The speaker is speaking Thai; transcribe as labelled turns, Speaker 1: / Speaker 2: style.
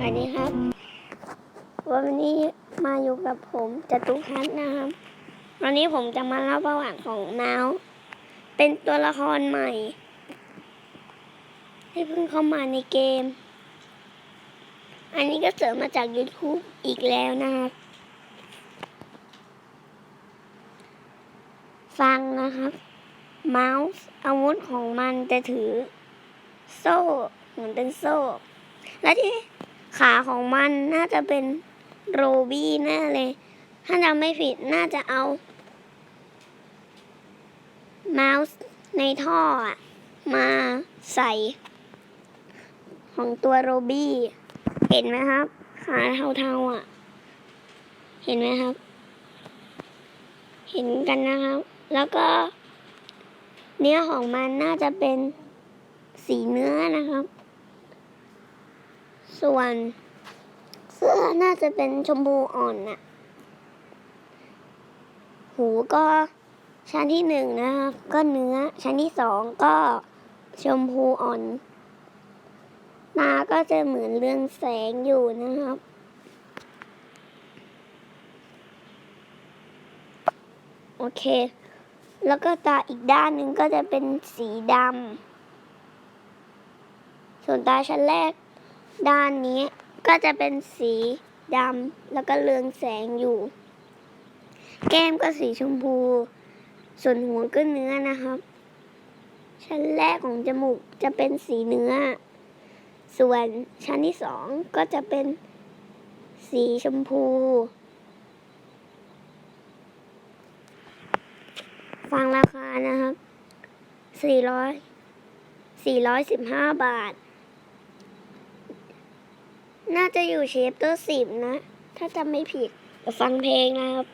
Speaker 1: สวัสดีครับ วันนี้มาอยู่กับผมจตุพัฒน์นะครับ วันนี้ผมจะมาเล่าประวัติของนาว เป็นตัวละครใหม่ ที่เพิ่งเข้ามาในเกม อันนี้ก็เสริมมาจาก YouTube อีกแล้วนะครับฟังนะครับ เมาส์อาวุธของมันจะถือ โซ่เหมือนเป็นโซ่ และที่ ขาของมันน่าจะเป็นโรบี้แน่เลย ถ้าจำไม่ผิดน่าจะเอาเมาส์ในท่ออะมาใส่ ของตัวโรบี้ เห็นไหมครับ ขาเทาๆอะ เห็นไหมครับ เห็นกันนะครับ แล้วก็ เนื้อของมันน่าจะเป็นสีเนื้อนะครับ ส่วนเสื้อน่าจะเป็นชมพูอ่อนน่ะ หูก็ชั้นที่หนึ่งนะครับก็เนื้อ ชั้นที่สองก็ชมพูอ่อนตาก็จะเหมือนเรื่องแสงอยู่นะครับ โอเค แล้วก็ตาอีกด้านหนึ่งก็จะเป็นสีดำ ส่วนตาชั้นแรก ด้านนี้ก็จะเป็นสีดำแล้วก็เรืองแสงอยู่ แก้มก็สีชมพู ส่วนหัวก็เนื้อนะครับ ชั้นแรกของจมูกจะเป็นสีเนื้อ ส่วนชั้นที่สองก็จะเป็นสีชมพู ฟังราคานะครับสี่ร้อยสี่ร้อยสิบห้าบาท น่าจะอยู่เชฟเตอร์สิบนะ ถ้าจำไม่ผิดฟังเพลงนะครับ